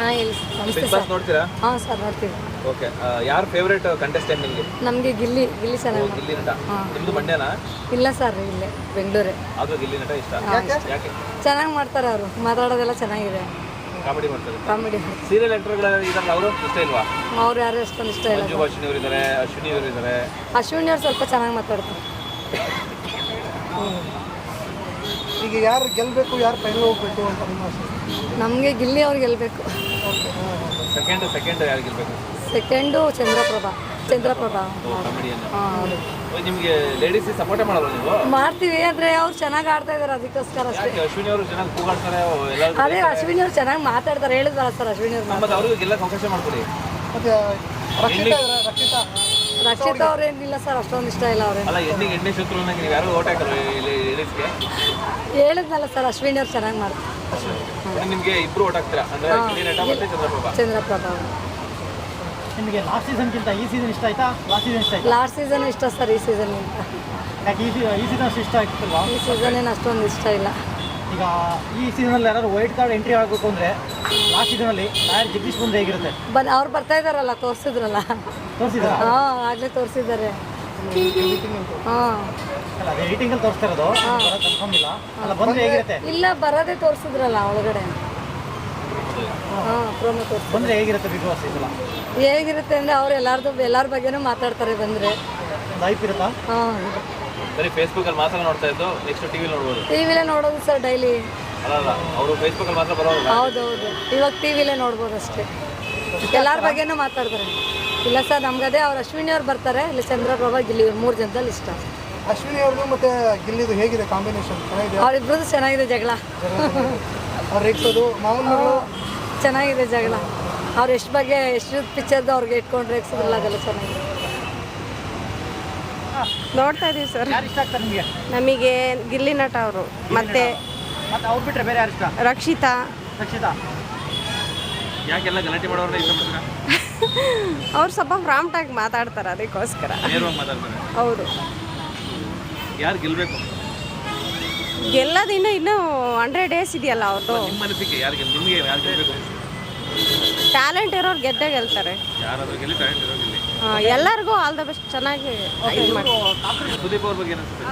ಹಾಂ ಹೇಳಿ ಸರ್ ನಮಸ್ತೆ ಬಿಗ್ ಬಾಸ್ ಸರ್ ನೋಡ್ತೀರಾ? ಹಾಂ ಸರ್ ನೋಡ್ತೀವಿ. ಓಕೆ ಯಾರು ಫೇವ್ರೇಟ್ ಕಂಟೆಸ್ಟೆಂಟ್ ನಿಮಗೆ? ನಮಗೆ ಗಿಲ್ಲಿ ಗಿಲ್ಲಿ ಚೆನ್ನಾಗಿ ಗಿಲ್ಲಿ ನಟ. ಹಾಂ. ನಿಮ್ದು ಮಂಡ್ಯನಾ? ಇಲ್ಲ ಸರ್ ಇಲ್ಲೇ ಬೆಂಗಳೂರೇ. ಅದು ಗಿಲ್ಲಿ ನಟ ಇಷ್ಟ? ಯಾಕೆ? ಚೆನ್ನಾಗಿ ಮಾಡ್ತಾರೆ ಅವರು. ಮಾತಾಡೋದೆಲ್ಲ ಚೆನ್ನಾಗಿದೆ. ಕಾಮಿಡಿ ಮಾಡ್ತಾರೆ. ಕಾಮಿಡಿ ಸೀರಿಯಲ್ ಆಕ್ಟರ್ಗಳ ಇದಾರಲ್ಲ ಅವರು ಇಷ್ಟ ಇಲ್ವಾ? ಅವ್ರು ಯಾರು ಅಷ್ಟೊಂದು ಇಷ್ಟ ಇಲ್ಲ ಮಂಜು ಭಾಷಿಣಿ ಅವರು ಇದ್ದಾರೆ ಅಶ್ವಿನಿ ಅವರು ಇದ್ದಾರೆ ಅಶ್ವಿನಿ ಅವ್ರು ಸ್ವಲ್ಪ ಚೆನ್ನಾಗಿ ಮಾತಾಡ್ತಾರೆ. ಈಗ ಯಾರು ಗೆಲ್ಲಬೇಕು ಯಾರು ಫೈನಲ್ ಹೋಗ್ಬೇಕು ಅಂತ ನಿಮ್ಮ ಆಸೆ? ನಮಗೆ ಗಿಲ್ಲಿ ಅವ್ರು ಗೆಲ್ಲಬೇಕು ಸೆಕೆಂಡ್ ಸೆಕೆಂಡ್ ಯಾರು ಗೆಲ್ಲಬೇಕು ಸೆಕೆಂಡು ಚಂದ್ರಪ್ರಭಾ. ಚಂದ್ರಪ್ರಭಾ. ಹಾಂ. ನಿಮಗೆ ಲೇಡೀಸ್ ಸಪೋರ್ಟ್ ಮಾಡಲ್ಲ ನೀವು? ಮಾಡ್ತೀವಿ ಆದರೆ ಅವ್ರು ಚೆನ್ನಾಗಿ ಆಡ್ತಾ ಇದ್ದಾರೆ ಅದಕ್ಕೋಸ್ಕರ ಅಷ್ಟೇ. ಯಾಕೆ ಅಶ್ವಿನಿ ಅವರು ಚೆನ್ನಾಗಿ ಕೂಗಾಡ್ತಾರೆ ಎಲ್ಲ ಅದೇ ಅಶ್ವಿನಿ ಅವ್ರು ಚೆನ್ನಾಗಿ ಮಾತಾಡ್ತಾರೆ ಹೇಳಿದ್ರಲ್ಲ ಸರ್ ಅಶ್ವಿನಿ ಅವ್ರು ಮತ್ತೆ ಅವ್ರಿಗೂ ಗೆಲ್ಲಕ್ಕೆ ಅವಕಾಶ ಮಾಡ್ಕೊಡಿ. ಮತ್ತೆ ರಕ್ಷಿತಾ ಇದ್ದಾರಾ? ರಕ್ಷಿತಾ? ರಕ್ಷಿತಾ ಅವ್ರೇನಿಲ್ಲ ಸರ್ ಅಷ್ಟೊಂದು ಇಷ್ಟ ಇಲ್ಲ ಅವ್ರೇನು. ಅಲ್ಲ ಎಣ್ಣೆಗೆ ಎಣ್ಣೆ ಶತ್ರು ನಂಗೆ ನೀವು ಯಾರು ಓಟ್ ಹಾಕಲ್ಲ ಹೇಳಿದ್ನಲ್ಲ ಸರ್ ಅಶ್ವಿನಿ ಅವ್ರು ಚೆನ್ನಾಗಿ ಮಾಡ್ತಾರೆ. ನಿಮಗೆ ಇಬ್ರು ಓಟ್ ಹಾಕ್ತೀರಾ ಅಂದ್ರೆ ಮತ್ತೆ ಚಂದ್ರಪ್ರಭಾ? ಚಂದ್ರಪ್ರಭಾ ನಿಮಗೆ ಲಾಸ್ಟ್ ಸೀಸನ್ಗಿಂತ ಈ ಸೀಸನ್ ಇಷ್ಟ ಆಯ್ತಾ? ಲಾಸ್ಟ್ ಸೀಸನ್ ಇಷ್ಟ ಆಯ್ತಾ? ಲಾಸ್ಟ್ ಸೀಸನ್ ಇಷ್ಟ ಸರ್ ಈ ಸೀಸನ್ ಅಂತ ಯಾಕೆ ಈ ಸೀಸನ್ ಈ ಸೀಸನ್ ಅಷ್ಟು ಇಷ್ಟ ಆಗ್ತಿಲ್ವಾ? ಈ ಸೀಸನ್ ಏನು ಅಷ್ಟೊಂದು ಇಷ್ಟ ಇಲ್ಲ. ಈಗ ಈ ಸೀಸನಲ್ಲಿ ಯಾರು ವೈಟ್ ಕಾರ್ಡ್ ಎಂಟ್ರಿ ಆಗಬೇಕು ಅಂದರೆ ಲಾಸ್ಟ್ ಸೀಸನಲ್ಲಿ ಲಾಯರ್ ಜಗದೀಶ್ ಮುಂದೆ ಹೇಗಿರುತ್ತೆ? ಬನ್ ಅವ್ರು ಬರ್ತಾ ಇದಾರಲ್ಲ ತೋರಿಸಿದ್ರಲ್ಲ. ತೋರಿಸಿದ್ರ? ಹಾಂ ಆಗ್ಲೇ ತೋರಿಸಿದ್ದಾರೆ. ಹಾಂ. ಅಲ್ಲ ತೋರಿಸ್ತಾ ಇರೋದು. ಬರೋದು ಕನ್ಫರ್ಮ್ ಇಲ್ಲ. ಅಲ್ಲ ಬಂದ್ರೆ ಹೇಗಿರುತ್ತೆ? ಇಲ್ಲ ಬರೋದೇ ತೋರಿಸಿದ್ರಲ್ಲ ಒಳಗಡೆ. ಹಾಂ. ಪ್ರೋಮೋ ತೋರಿಸಿ ಬಂದ್ರೆ ಹೇಗಿರುತ್ತೆ ಬಿಗ್ ಬಾಸ್ ಇದೆಲ್ಲ ಹೇಗಿರುತ್ತೆ ಅಂದರೆ ಅವ್ರು ಎಲ್ಲಾರ್ದು ಎಲ್ಲರ ಬಗ್ಗೆನೂ ಮಾತಾಡ್ತಾರೆ ಬಂದ್ರೆ. ಲೈಫ್ ಇರುತ್ತಾ? ಹಾಂ. ಬರೀ ಫೇಸ್ಬುಕ್ ಅಲ್ಲಿ ಮಾತ್ರ ನೋಡ್ತಾ ಇದ್ದು ನೆಕ್ಸ್ಟ್ ಟಿವಿ ನೋಡ್ಬೋದು. ಟಿವಿಲೇ ನೋಡೋದು ಸರ್ ಡೈಲಿ ಅಲ್ಲ ಅಲ್ಲ ಅವರು ಫೇಸ್ಬುಕ್ ಅಲ್ಲಿ ಮಾತ್ರ ಹೌದು ಹೌದೌದು. ಇವಾಗ ಟಿ ವಿಲೇ ನೋಡ್ಬೋದು ಅಷ್ಟೇ. ಎಲ್ಲರ ಬಗ್ಗೆನೂ ಮಾತಾಡ್ತಾರೆ. ಇಲ್ಲ ಸರ್ ನಮ್ಗದೇ ಅವ್ರು ಅಶ್ವಿನಿ ಅವ್ರು ಬರ್ತಾರೆ. ಇಲ್ಲಿ ಚಂದ್ರಪ್ರಭಾ ಗಿಲ್ಲಿ ಮೂರು ಜನದಲ್ಲಿ ಇಷ್ಟ. ಅಶ್ವಿನಿ ಅವ್ರದ್ದು ಮತ್ತೆ ಗಿಲ್ಲಿದು ಹೇಗಿದೆ ಕಾಂಬಿನೇಷನ್ ಚೆನ್ನಾಗಿದೆ ಅವ್ರಿಬ್ರದ್ದು ಚೆನ್ನಾಗಿದೆ ಜಗಳ. ಅವ್ರು ರೇಗ್ಸೋದು? ಮಾವನ ಮಗಳು? ಚೆನ್ನಾಗಿದೆ ಜಗಳ. ಅವ್ರು ಎಷ್ಟು ಬಗ್ಗೆ ಎಷ್ಟು ಪಿಕ್ಚರ್ದು ಅವ್ರಿಗೆ ಇಟ್ಕೊಂಡು ರೇಗ್ಸಿದ್ರಲ್ಲ ಅದೆಲ್ಲ ಚೆನ್ನಾಗಿದೆ. ನೋಡ್ತಾ ಇದೀವಿ ಸರ್. ಯಾರು ಇಷ್ಟ ಆಗ್ತಾರೆ ನಿಮಗೆ? ನಮಗೆ ಗಿಲ್ಲಿ ನಟ ಅವರು. ಮತ್ತೆ ರಕ್ಷಿತಾ. ರಕ್ಷಿತಾ? ಯಾಕೆಲ್ಲ ಗಲಾಟೆ ಮಾಡೋರ್ನ ಇಷ್ಟಪಡ್ತೀರಾ ಅವ್ರು ಸ್ವಲ್ಪ ಫ್ರಾಮ್ಟಾಗಿ ಮಾತಾಡ್ತಾರೆ ಅದಕ್ಕೋಸ್ಕರ. ನೇರವಾಗಿ ಮಾತಾಡ್ತಾರೆ. ಹೌದು. ಯಾರು ಗೆಲ್ಲೋದಿನ್ನು ಇನ್ನೂ ಹಂಡ್ರೆಡ್ ಡೇಸ್ ಇದೆಯಲ್ಲ ಅವ್ರದ್ದು ನಿಮ್ಮ ಅನಿಸಿಕೆ ಯಾರು ಗೆಲ್ ನಿಮಗೆ ಯಾರು ಗೆಲ್ಬೇಕು? ಟ್ಯಾಲೆಂಟ್ ಇರೋರು ಗೆದ್ದೇ ಗೆಲ್ತಾರೆ. ಯಾರಾದ್ರೂ ಗೆಲ್ಲಿ ಟ್ಯಾಲೆಂಟ್ ಇರೋ ಗೆಲ್ಲಿ. ಆ, ಎಲ್ಲರಿಗೂ ಆಲ್ ದ ಬೆಸ್ಟ್ ಚೆನ್ನಾಗಿ ಇದು ಮಾಡಿ. ಸುದೀಪ್ ಅವ್ರ ಬಗ್ಗೆ ಏನಿಸುತ್ತೆ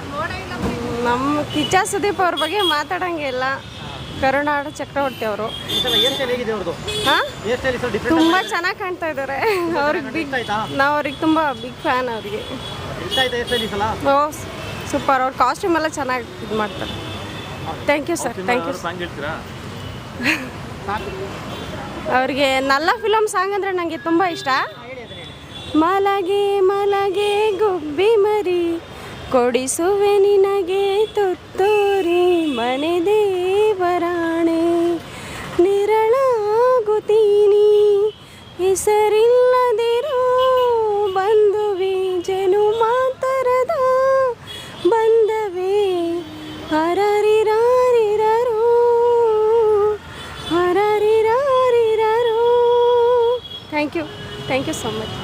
ನಮ್ಮ ಕಿಚ್ಚ ಸುದೀಪ್ ಅವ್ರ ಬಗ್ಗೆ ಮಾತಾಡಂಗಿಲ್ಲ ಕರುನಾಡು ಚಕ್ರವರ್ತಿ ಅವರು. ತುಂಬಾ ಚೆನ್ನಾಗಿ ಕಾಣ್ತಾ ಇದ್ದಾರೆ ಅವ್ರಿಗೆ ಬಿಗ್ ನಾವು ಅವ್ರಿಗೆ ತುಂಬ ಬಿಗ್ ಫ್ಯಾನ್ ಅವರಿಗೆ. ಓ ಸೂಪರ್ ಅವ್ರ ಕಾಸ್ಟ್ಯೂಮ್ ಎಲ್ಲ ಚೆನ್ನಾಗಿ ಇದು ಮಾಡ್ತಾರೆ. Thank you sir thank you ಅವ್ರಿಗೆ ನಲ್ಲ ಫಿಲಮ್ ಸಾಂಗ್ ಅಂದರೆ ನನಗೆ ತುಂಬ ಇಷ್ಟ. ಮಲಗೆ ಮಲಗೆ ಗುಬ್ಬಿ ಮರಿ ಕೊಡಿಸುವೆ ನಿನಗೆ ತುತ್ತೂರಿ ಹೆಸರಿಲ್ಲದಿರೋ ಬಂಧುವೆ ಜನು ಮಾತರದ ಬಂದವೇ ಹರರಿರಾರಿರರೋ ಹರರಿರಾರಿರರೋ thank you thank you so much